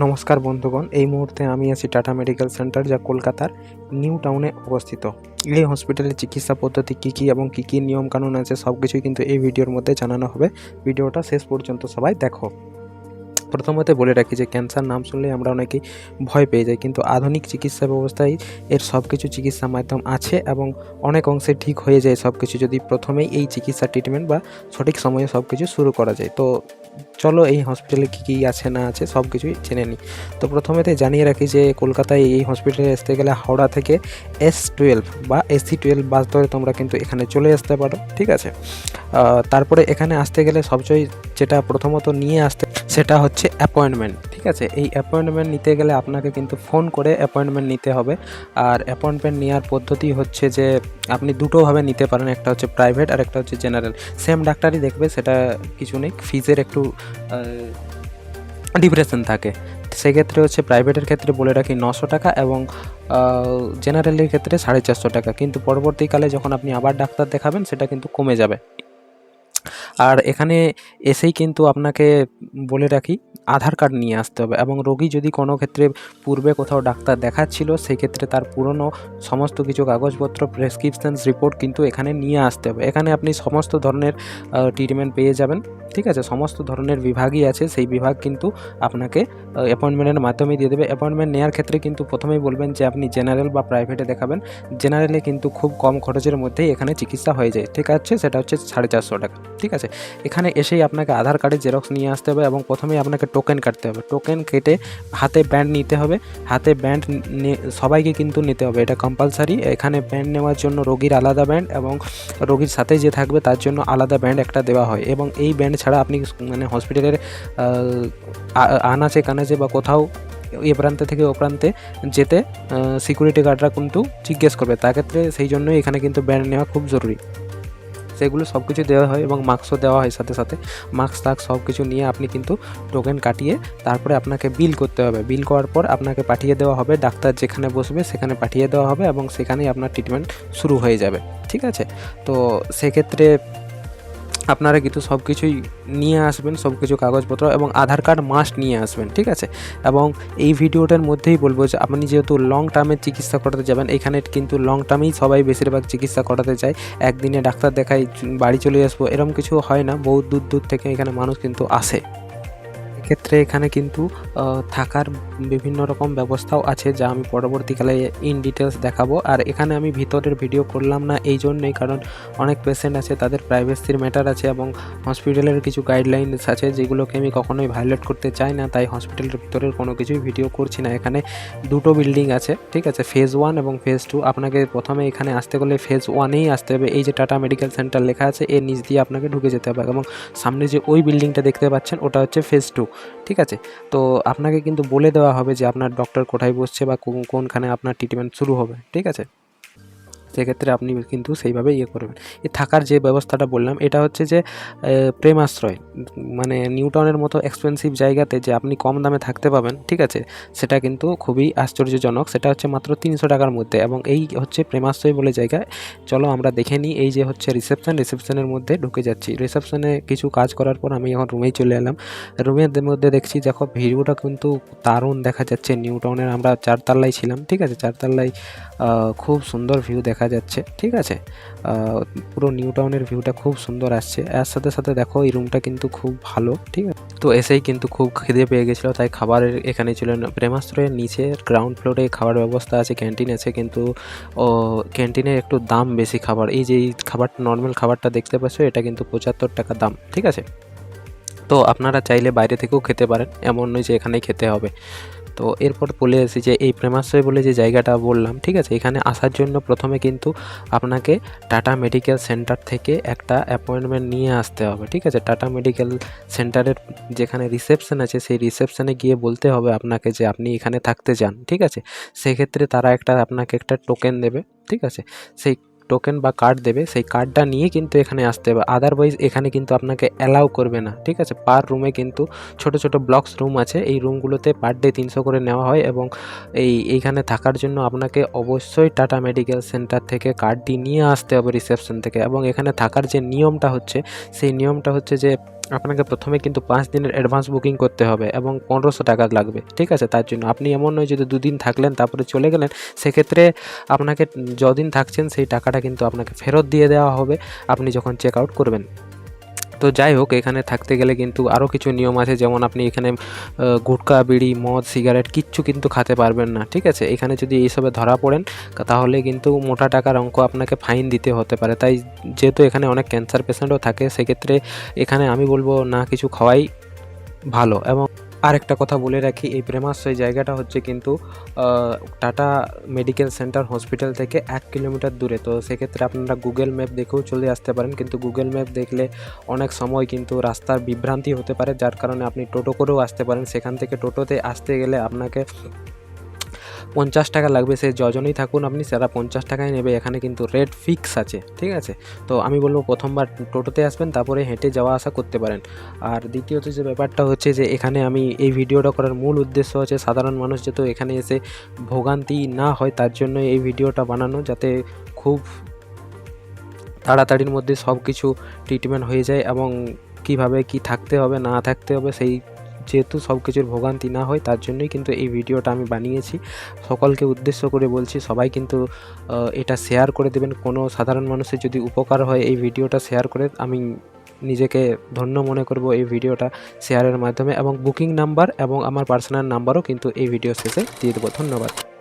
নমস্কার বন্ধুগণ, এই মুহূর্তে আমি আছি টাটা মেডিকেল সেন্টার, যা কলকাতার নিউ টাউনে অবস্থিত। এই হসপিটালের চিকিৎসা পদ্ধতি কী কী এবং কী কী নিয়মকানুন আছে সব কিছুই কিন্তু এই ভিডিওর মধ্যে জানানো হবে। ভিডিওটা শেষ পর্যন্ত সবাই দেখো। প্রথমত বলে রাখি যে, ক্যান্সার নাম শুনলে আমরা অনেকেই ভয় পেয়ে যাই, কিন্তু আধুনিক চিকিৎসা ব্যবস্থায় এর সব কিছু চিকিৎসা মাধ্যম আছে এবং অনেক অংশে ঠিক হয়ে যায় সব কিছু যদি প্রথমেই এই চিকিৎসা ট্রিটমেন্ট বা সঠিক সময়ে সব কিছু শুরু করা যায়। তো চলো এই হসপিটালে কী কী আছে, না আছে, সব কিছুই জেনে নিই। তো প্রথমেতে জানিয়ে রাখি যে কলকাতায় এই হসপিটালে আসতে গেলে হাওড়া থেকে এস টুয়েলভ বা এসি টুয়েলভ বাস ধরে তোমরা কিন্তু এখানে চলে আসতে পারো, ঠিক আছে? তারপরে এখানে আসতে গেলে সবচেয়ে যেটা প্রথমত নিয়ে আসতে সেটা হচ্ছে অ্যাপয়েন্টমেন্ট ঠিক আছে? এই অ্যাপয়েন্টমেন্ট নিতে গেলে আপনাকে কিন্তু ফোন করে অ্যাপয়েন্টমেন্ট নিতে হবে। আর অ্যাপয়েন্টমেন্ট নেওয়ার পদ্ধতি হচ্ছে যে, আপনি দুটোভাবে নিতে পারেন, একটা হচ্ছে প্রাইভেট আর একটা হচ্ছে জেনারেল সেম ডাক্তারই দেখবে, সেটা কিছু নেই ফিজের একটু ডিপ্রেশন থাকে। সেক্ষেত্রে হচ্ছে প্রাইভেটের ক্ষেত্রে বলে রাখি নশো টাকা এবং জেনারেলের ক্ষেত্রে সাড়ে চারশো টাকা। কিন্তু পরবর্তীকালে যখন আপনি আবার ডাক্তার দেখাবেন, সেটা কিন্তু কমে যাবে। আর এখানে এসেই কিন্তু আপনাকে বলে রাখি, আধার কার্ড নিয়ে আসতে হবে এবং রোগী যদি কোনো ক্ষেত্রে পূর্বে কোথাও ডাক্তার দেখাচ্ছিল সেই ক্ষেত্রে তার পুরনো সমস্ত কিছু কাগজপত্র প্রেসক্রিপশনস রিপোর্ট কিন্তু এখানে নিয়ে আসতে হবে। এখানে আপনি সমস্ত ধরনের ট্রিটমেন্ট পেয়ে যাবেন, ঠিক আছে? সমস্ত ধরনের বিভাগই আছে, সেই বিভাগ কিন্তু আপনাকে অ্যাপয়েন্টমেন্টের মাধ্যমে দিয়ে দেবে। অ্যাপয়েন্টমেন্ট নেওয়ার ক্ষেত্রে কিন্তু প্রথমেই বলবেন যে, আপনি জেনারেল বা প্রাইভেটে দেখাবেন। জেনারেলে কিন্তু খুব কম খরচের মধ্যেই এখানে চিকিৎসা হয়ে যায়, ঠিক আছে? সেটা হচ্ছে সাড়ে চারশো টাকা, ঠিক আছে? এখানে এসেই আপনাকে আধার কার্ডের জেরক্স নিয়ে আসতে হবে এবং প্রথমেই আপনাকে টোকেন কাটতে হবে। টোকেন কেটে হাতে ব্যান্ড নিতে হবে। হাতে ব্যান্ড সবাইকে কিন্তু নিতে হবে। এটা কম্পালসারি এখানে ব্যান্ড নেওয়ার জন্য রোগীর আলাদা ব্যান্ড এবং রোগীর সাথে যে থাকবে তার জন্য আলাদা ব্যান্ড একটা দেওয়া হয় এবং এই ব্যান্ড ছাড়া আপনি মানে হসপিটালের আনাচে কানাচে বা কোথাও এ প্রান্তে থেকে ও প্রান্তে যেতে সিকিউরিটি গার্ডরা কিন্তু জিজ্ঞেস করবে। তার ক্ষেত্রে সেই জন্যই এখানে কিন্তু ব্যান্ড নেওয়া খুব জরুরি। সেগুলো সব কিছু দেওয়া হয় এবং মাস্কও দেওয়া হয় সাথে সাথে। মাস্ক টাক সব কিছু নিয়ে আপনি কিন্তু টোকেন কাটিয়ে তারপরে আপনাকে বিল করতে হবে। বিল করার পর আপনাকে পাঠিয়ে দেওয়া হবে, ডাক্তার যেখানে বসবে সেখানে পাঠিয়ে দেওয়া হবে এবং সেখানেই আপনার ট্রিটমেন্ট শুরু হয়ে যাবে। ঠিক আছে? তো সেক্ষেত্রে আপনারা কিন্তু সব কিছুই নিয়ে আসবেন সব কিছু কাগজপত্র এবং আধার কার্ড মাস্ট নিয়ে আসবেন, ঠিক আছে? এবং এই ভিডিওটার মধ্যেই বলব যে আপনি যেহেতু লং টার্মের চিকিৎসা করাতে যাবেন, এখানে কিন্তু লং টার্মেই সবাই বেশিরভাগ চিকিৎসা করাতে চায় একদিনে ডাক্তার দেখাই বাড়ি চলে আসব, এরম কিছু হয় না বহু দূর দূর থেকে এখানে মানুষ কিন্তু আসে। এক্ষেত্রে এখানে কিন্তু থাকার বিভিন্ন রকম ব্যবস্থাও আছে যা আমি পরবর্তীকালে ইন ডিটেলস দেখাবো। আর এখানে আমি ভিতরের ভিডিও করলাম না এই জন্যই, কারণ অনেক পেশেন্ট আছে, তাদের প্রাইভেসির ম্যাটার আছে এবং হসপিটালের কিছু গাইডলাইনস আছে যেগুলোকে আমি কখনোই ভায়োলেট করতে চাই না। তাই হসপিটালের ভিতরের কোনো কিছুই ভিডিও করছি না। এখানে দুটো বিল্ডিং আছে, ঠিক আছে? ফেজ ওয়ান এবং ফেজ টু আপনাকে প্রথমে এখানে আসতে গেলে ফেজ ওয়ানেই আসতে হবে। এই যে টাটা মেডিকেল সেন্টার লেখা আছে, এর নিচ দিয়ে আপনাকে ঢুকে যেতে হবে এবং সামনে যে ওই বিল্ডিংটা দেখতে পাচ্ছেন, ওটা হচ্ছে ফেজ টু ঠিক আছে? তো আপনাকে কিন্তু বলে দেওয়া হবে যে আপনার ডক্টর কোথায় বসছে বা কোনখানে আপনার ট্রিটমেন্ট শুরু হবে, ঠিক আছে? সেক্ষেত্রে আপনি কিন্তু সেইভাবে ইয়ে করবেন। এই থাকার যে ব্যবস্থাটা বললাম এটা হচ্ছে যে এ, প্রেমাশ্রয় মানে নিউটাউনের মতো এক্সপেন্সিভ জায়গাতে যে আপনি কম দামে থাকতে পাবেন ঠিক আছে? সেটা কিন্তু খুবই আশ্চর্যজনক। সেটা হচ্ছে মাত্র তিনশো টাকার মধ্যে এবং এই হচ্ছে প্রেমাশ্রয় বলে জায়গা চলো আমরা দেখে নিই এই যে হচ্ছে রিসেপশন রিসেপশনের মধ্যে ঢুকে যাচ্ছি। রিসেপশনে কিছু কাজ করার পর আমি এখন রুমেই চলে এলাম। রুমের মধ্যে দেখছি দেখো ভিডিওটা কিন্তু দারুণ দেখা যাচ্ছে। নিউটাউনের আমরা চারতলায় ছিলাম ঠিক আছে? চারতলায় খুব সুন্দর ভিউ দেখা যাচ্ছে, ঠিক আছে? পুরো নিউ টাউনের ভিউটা খুব সুন্দর আসছে। এর সাথে সাথে দেখো, এই রুমটা কিন্তু খুব ভালো, ঠিক আছে? তো এসেই কিন্তু খুব খিদে পেয়ে গেছিল, তাই খাবারের এখানে ছিল। প্রেমাশ্রয়ের নিচে গ্রাউন্ড ফ্লোরে খাবার ব্যবস্থা আছে ক্যান্টিন আছে, কিন্তু, ও ক্যান্টিনের একটু দাম বেশি খাবার। এই যে খাবারটা নর্মাল খাবারটা দেখতে পাচ্ছ, এটা কিন্তু পঁচাত্তর টাকা দাম, ঠিক আছে? তো আপনারা চাইলে বাইরে থেকেও খেতে পারেন, এমন নয় যে এখানেই খেতে হবে। তো এরপর বলে আসি যে, এই প্রেমাশ্রয় বলে যে জায়গাটা বললাম, ঠিক আছে? এখানে আসার জন্য প্রথমে কিন্তু আপনাকে টাটা মেডিকেল সেন্টার থেকে একটা অ্যাপয়েন্টমেন্ট নিয়ে আসতে হবে, ঠিক আছে? টাটা মেডিকেল সেন্টারের যেখানে রিসেপশন আছে, সেই রিসেপশনে গিয়ে বলতে হবে আপনাকে যে, আপনি এখানে থাকতে চান, ঠিক আছে? সেক্ষেত্রে তারা একটা, আপনাকে একটা টোকেন দেবে, ঠিক আছে? সেই টোকেন বা কার্ড দেবে, সেই কার্ডটা নিয়ে কিন্তু এখানে আসতে হবে। আদারওয়াইজ এখানে কিন্তু আপনাকে অ্যালাউ করবে না, ঠিক আছে? পার রুমে কিন্তু ছোট ছোট ব্লকস রুম আছে, এই রুমগুলোতে পার ডে তিনশো করে নেওয়া হয় এবং এই, এইখানে থাকার জন্য আপনাকে অবশ্যই টাটা মেডিকেল সেন্টার থেকে কার্ডটি নিয়ে আসতে হবে রিসেপশন থেকে এবং এখানে থাকার যে নিয়মটা হচ্ছে, সেই নিয়মটা হচ্ছে যে আপনাকে প্রথমে কিন্তু পাঁচ দিনের অ্যাডভান্স বুকিং করতে হবে এবং পনেরোশো টাকা লাগবে, ঠিক আছে? তার জন্য আপনি এমন নয় যদি দুদিন থাকলেন, তারপরে চলে গেলেন, সেক্ষেত্রে আপনাকে যদিন থাকছেন, সেই টাকাটা কিন্তু আপনাকে ফেরত দিয়ে দেওয়া হবে। আপনি যখন চেক আউট করবেন তো যাই হোক, এখানে থাকতে গেলে কিন্তু আরও কিছু নিয়ম আছে। যেমন আপনি এখানে গুটকা, বিড়ি, মদ, সিগারেট কিচ্ছু কিন্তু খাতে পারবেন না, ঠিক আছে? এখানে যদি এইসবে ধরা পড়েন তাহলে কিন্তু মোটা টাকার অঙ্ক আপনাকে ফাইন দিতে হতে পারে। তাই যেহেতু এখানে অনেক ক্যান্সার পেশেন্টও থাকে, সেক্ষেত্রে এখানে আমি বলব না, কিছু খাওয়াই ভালো। এবং আরেকটা কথা বলে রাখি, এই প্রেমাশ্রয় জায়গাটা হচ্ছে কিন্তু টাটা মেডিকেল সেন্টার হসপিটাল থেকে এক কিলোমিটার দূরে। তো সেক্ষেত্রে আপনারা গুগল ম্যাপ দেখেও চলে আসতে পারেন। কিন্তু গুগল ম্যাপ দেখলে অনেক সময় কিন্তু রাস্তার বিভ্রান্তি হতে পারে, যার কারণে আপনি টোটো করেও আসতে পারেন। সেখান থেকে টোটোতে আসতে গেলে আপনাকে পঞ্চাশ টাকা লাগবে, সে যজনই থাকুন, আপনি সেটা পঞ্চাশ টাকায় নেবে। এখানে কিন্তু রেট ফিক্স আছে, ঠিক আছে? তো আমি বলব প্রথমবার টোটোতে আসবেন, তারপরে হেঁটে যাওয়া আসা করতে পারেন। আর দ্বিতীয়ত যে ব্যাপারটা হচ্ছে যে, এখানে আমি এই ভিডিওটা করার মূল উদ্দেশ্য হচ্ছে সাধারণ মানুষ যাতে এখানে এসে ভোগান্তি না হয়, তার জন্য এই ভিডিওটা বানানো, যাতে খুব তাড়াতাড়ির মধ্যে সব কিছু ট্রিটমেন্ট হয়ে যায় এবং কীভাবে কি থাকতে হবে, না থাকতে হবে, সেই যেহেতু সব কিছুর ভোগান্তি না হয়, তার জন্যই কিন্তু এই ভিডিওটা আমি বানিয়েছি। সকলকে উদ্দেশ্য করে বলছি, সবাই কিন্তু এটা শেয়ার করে দেবেন। কোনো সাধারণ মানুষের যদি উপকার হয় এই ভিডিওটা শেয়ার করে, আমি নিজেকে ধন্য মনে করব এই ভিডিওটা শেয়ারের মাধ্যমে। এবং বুকিং নাম্বার এবং আমার পার্সোনাল নাম্বারও কিন্তু এই ভিডিও শেষে দিয়ে দেবো। ধন্যবাদ।